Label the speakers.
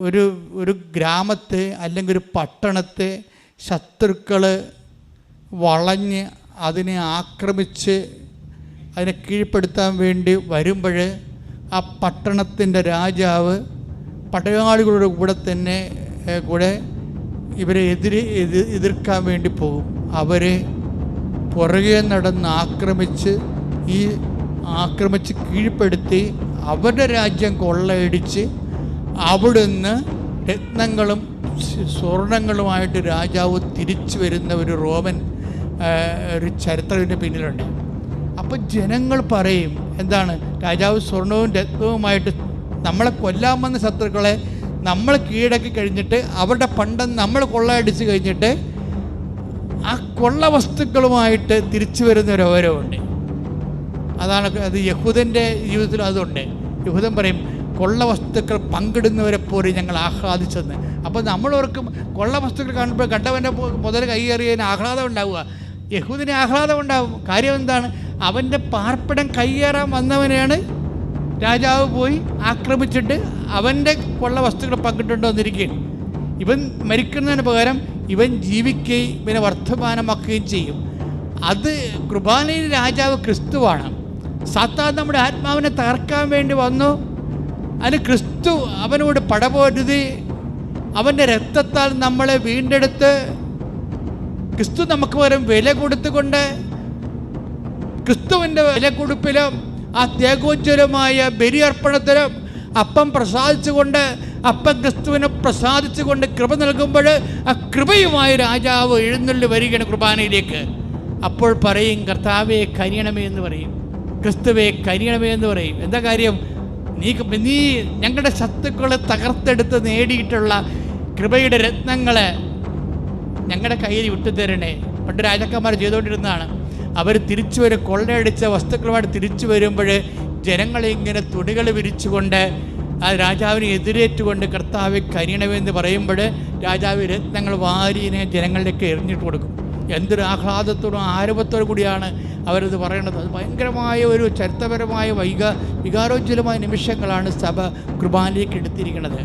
Speaker 1: ഒരു ഒരു ഗ്രാമത്തെ അല്ലെങ്കിൽ ഒരു പട്ടണത്തെ ശത്രുക്കൾ വളഞ്ഞ് അതിനെ ആക്രമിച്ച് അതിനെ കീഴ്പ്പെടുത്താൻ വേണ്ടി വരുമ്പോൾ ആ പട്ടണത്തിന്റെ രാജാവ് പടയാളികളുടെ കൂടെ തന്നെ കൂടെ ഇവരെ എതിര് എതിർക്കാൻ വേണ്ടി പോകും. അവരെ പുറകെ നടന്ന് ആക്രമിച്ച് ഈ ആക്രമിച്ച് കീഴ്പ്പെടുത്തി അവരുടെ രാജ്യം കൊള്ളയടിച്ച് അവിടുന്ന് രത്നങ്ങളും സ്വർണങ്ങളുമായിട്ട് രാജാവ് തിരിച്ചു വരുന്ന ഒരു റോമൻ ഒരു ചരിത്രത്തിന്റെ പിന്നിലുണ്ട്. അപ്പം ജനങ്ങൾ പറയും എന്താണ്? രാജാവ് സ്വർണവും രത്നവുമായിട്ട് നമ്മളെ കൊല്ലാൻ വന്ന ശത്രുക്കളെ നമ്മൾ കീഴടക്കി കഴിഞ്ഞിട്ട് അവരുടെ പണ്ടം നമ്മൾ കൊള്ളയടിച്ച് കഴിഞ്ഞിട്ട് ആ കൊള്ള വസ്തുക്കളുമായിട്ട് തിരിച്ചു വരുന്ന ഒരു ഓരവുണ്ട് അതാണ് അത് യഹൂദന്റെ ജീവിതത്തിൽ അതുണ്ട്. യഹൂദൻ പറയും കൊള്ള വസ്തുക്കൾ പങ്കിടുന്നവരെ പോലെ ഞങ്ങൾ ആഹ്ലാദിച്ചെന്ന്. അപ്പോൾ നമ്മളോർക്കും കൊള്ള വസ്തുക്കൾ കാണുമ്പോൾ കണ്ടവന്റെ മുതൽ കൈയേറിയതിന് ആഹ്ലാദം ഉണ്ടാവുക. യഹൂദിന് ആഹ്ലാദം ഉണ്ടാവും. കാര്യം എന്താണ്? അവന്റെ പാർപ്പിടം കൈയേറാൻ വന്നവനെയാണ് രാജാവ് പോയി ആക്രമിച്ചിട്ട് അവന്റെ കൊള്ള വസ്തുക്കൾ പങ്കിട്ടുണ്ട് വന്നിരിക്കുകയാണ് ഇവൻ മരിക്കുന്നതിന് പകരം ഇവൻ ജീവിക്കുകയും ഇവനെ വർത്തമാനമാക്കുകയും ചെയ്യും. അത് കുർബാനയിൽ രാജാവ് ക്രിസ്തുവാണ്. സാത്താൻ നമ്മുടെ ആത്മാവിനെ തകർക്കാൻ വേണ്ടി വന്നു. അതിന് ക്രിസ്തു അവനോട് പടപോരുതി അവന്റെ രക്തത്താൽ നമ്മളെ വീണ്ടെടുത്ത് ക്രിസ്തു നമുക്ക് പകരം വില കൊടുത്തുകൊണ്ട് ക്രിസ്തുവിന്റെ വില കൊടുപ്പിലും ആ ത്യാഗോജ്വലമായ ബലിയർപ്പണത്തിലും അപ്പം പ്രസാദിച്ചുകൊണ്ട് അപ്പം ക്രിസ്തുവിനെ പ്രസാദിച്ചുകൊണ്ട് കൃപ നൽകുമ്പോൾ ആ കൃപയുമായ രാജാവ് എഴുന്നള്ളി വരികയാണ് കുർബാനയിലേക്ക്. അപ്പോൾ പറയും കർത്താവെ കരിയണമേ എന്ന് പറയും. ക്രിസ്തുവെ കരിയണമേ എന്ന് പറയും. എന്താ കാര്യം? നീ നീ ഞങ്ങളുടെ ശത്രുക്കളെ തകർത്തെടുത്ത് നേടിയിട്ടുള്ള കൃപയുടെ രത്നങ്ങളെ ഞങ്ങളുടെ കയ്യിൽ വിട്ടുതരണേ. പണ്ട് രാജാക്കന്മാർ ചെയ്തുകൊണ്ടിരുന്നതാണ്. അവർ തിരിച്ചു വരും കൊള്ളയടിച്ച വസ്തുക്കളുമായിട്ട് തിരിച്ചു വരുമ്പോൾ ജനങ്ങളെ ഇങ്ങനെ തുണികൾ വിരിച്ചുകൊണ്ട് ആ രാജാവിനെ എതിരേറ്റുകൊണ്ട് കർത്താവ് കരിയണമെന്ന് പറയുമ്പോൾ രാജാവ് രത്നങ്ങൾ വാരിനെ ജനങ്ങളിലേക്ക് എറിഞ്ഞിട്ട് കൊടുക്കും. എന്തൊരു ആഹ്ലാദത്തോടും ആരവത്തോടും കൂടിയാണ് അവരത് പറയണത് അത് ഭയങ്കരമായ ഒരു ചരിത്രപരമായ വൈക വികാരോജ്വലമായ നിമിഷങ്ങളാണ് സഭ കുർബാനയിലേക്ക് എടുത്തിരിക്കുന്നത്.